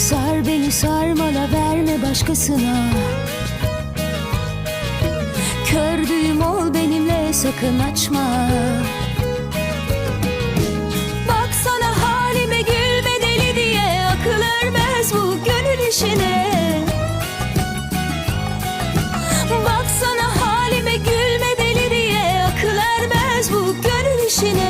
Gönlümü sarmala verme başkasına. Kördüğüm ol benimle sakın açma. Baksana halime gülme deli diye Akıl ermez bu gönül işine. Baksana halime gülme deli diye Akıl ermez bu gönül işine